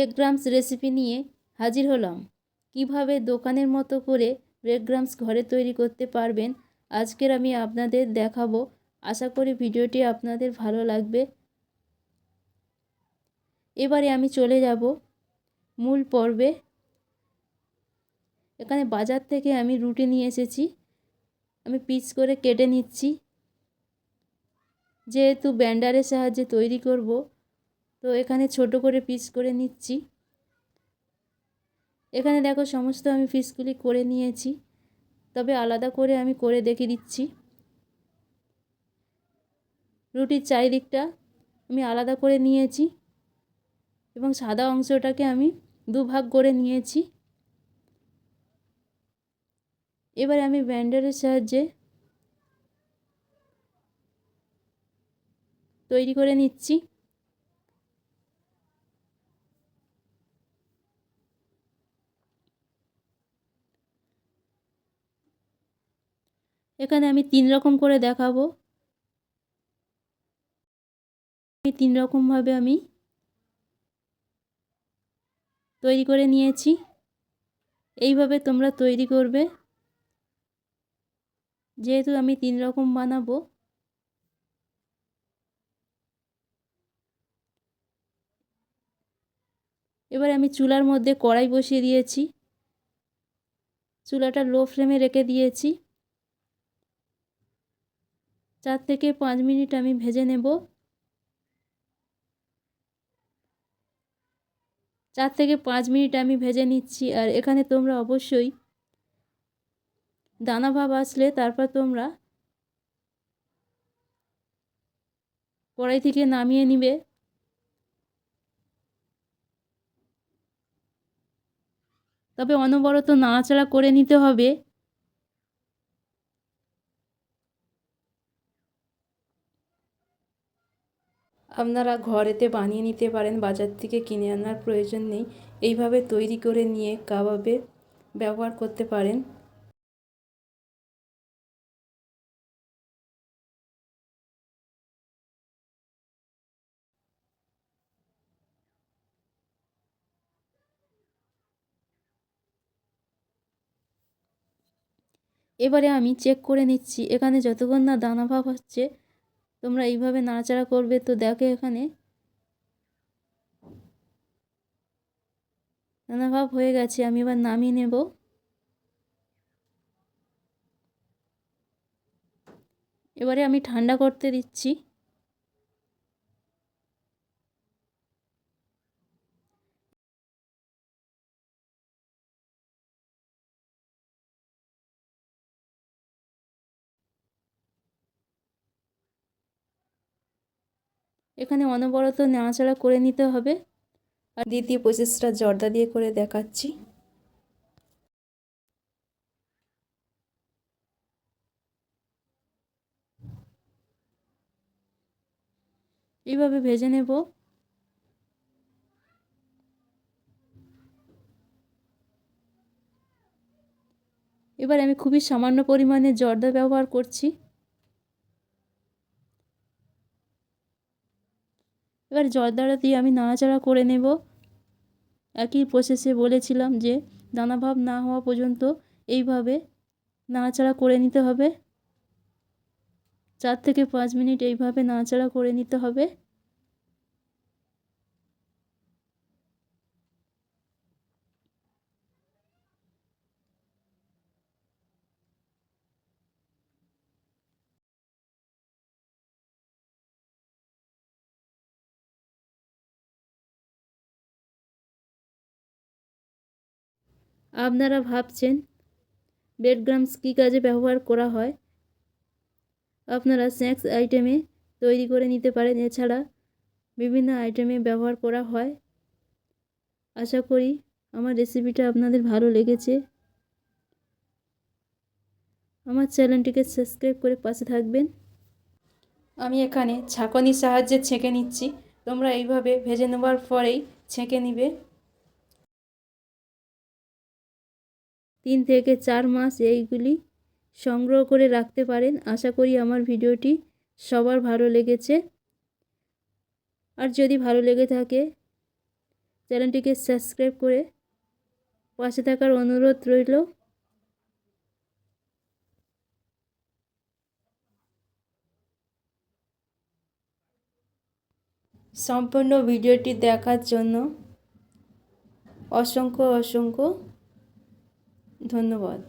Bread grams recipe নিয়ে হাজির হলাম। কীভাবে দোকানের মতো করে ব্রেড গ্রামস ঘরে তৈরি করতে পারবেন, আজকের আমি আপনাদের দেখাবো। আশা করি ভিডিওটি আপনাদের ভালো লাগবে। এবারে আমি চলে যাব মূল পর্বে। এখানে বাজার থেকে আমি রুটি নিয়ে এসেছি। আমি পিস করে কেটে নিচ্ছি। যেহেতু ব্যান্ডারের সাহায্যে তৈরি করব তো এখানে ছোট করে পিস করে নিচ্ছি। এখানে দেখো সমস্ত আমি পিসগুলি করে নিয়েছি। তবে আলাদা করে আমি করে দেখে দিচ্ছি। রুটির চারিদিকটা আমি আলাদা করে নিয়েছি এবং সাদা অংশটাকে আমি দুভাগ করে নিয়েছি। এবারে আমি ব্যান্ডারের সাহায্যে তৈরি করে নিচ্ছি। এখানে আমি তিন রকম করে দেখাবো। তিন রকমভাবে আমি তৈরি করে নিয়েছি। এইভাবে তোমরা তৈরি করবে। যেহেতু আমি তিন রকম বানাবো। এবার আমি চুলার মধ্যে কড়াই বসিয়ে দিয়েছি। চুলাটা লো ফ্লেমে রেখে দিয়েছি। চার থেকে পাঁচ মিনিট আমি ভেজে নেব। চার থেকে পাঁচ মিনিট আমি ভেজে নিচ্ছি আর এখানে তোমরা অবশ্যই দানা ভাব আসলে তারপর তোমরা কড়াই থেকে নামিয়ে নিবে। তবে অনবরত নাড়াচাড়া করে নিতে হবে। আপনারা ঘরেতে বানিয়ে নিতে পারেন, বাজার থেকে কিনে আনার প্রয়োজন নেই। এইভাবে তৈরি করে নিয়ে কাবাবে ব্যবহার করতে পারেন। এবারে আমি চেক করে নিচ্ছি। এখানে যতক্ষণ না দানা ভাব হচ্ছে তোমরা এইভাবে নাড়াচাড়া করবে তো দেখো এখানে। নানা ভাব হয়ে গেছে, আমি এবার নামিয়ে নেব। এবারে আমি ঠান্ডা করতে দিচ্ছি। এখানে অনবরত নাড়াচাড়া করে নিতে হবে। আর দ্বিতীয় প্রসেসটা জর্দা দিয়ে করে দেখাচ্ছি। এইভাবে ভেজে নেব। এবার আমি খুবই সামান্য পরিমাণে জর্দা ব্যবহার করছি। এবার জর্দাটা দিয়ে আমি নাড়াচাড়া করে নেব। একই প্রসেসে বলেছিলাম যে দানাভাব না হওয়া পর্যন্ত এইভাবে নাড়াচাড়া করে নিতে হবে। চার থেকে পাঁচ মিনিট এইভাবে নাড়াচাড়া করে নিতে হবে। আপনারা ভাবছেন ব্রেডগ্রামস কী কাজে ব্যবহার করা হয়? আপনারা স্ন্যাক্স আইটেমে তৈরি করে নিতে পারেন, এছাড়া বিভিন্ন আইটেমে ব্যবহার করা হয়। আশা করি আমার রেসিপিটা আপনাদের ভালো লেগেছে। আমার চ্যানেলটিকে সাবস্ক্রাইব করে পাশে থাকবেন। আমি এখানে ছাঁকনির সাহায্যে ছেঁকে নিচ্ছি। তোমরা এইভাবে ভেজে নেওয়ার পরেই ছেঁকে নিবে। তিন থেকে চার মাস এইগুলি সংগ্রহ করে রাখতে পারেন। আশা করি আমার ভিডিওটি সবার ভালো লেগেছে। আর যদি ভালো লেগে থাকে, চ্যানেলটিকে সাবস্ক্রাইব করে পাশে থাকার অনুরোধ রইল। সম্পূর্ণ ভিডিওটি দেখার জন্য অসংখ্য অসংখ্য ধন্যবাদ।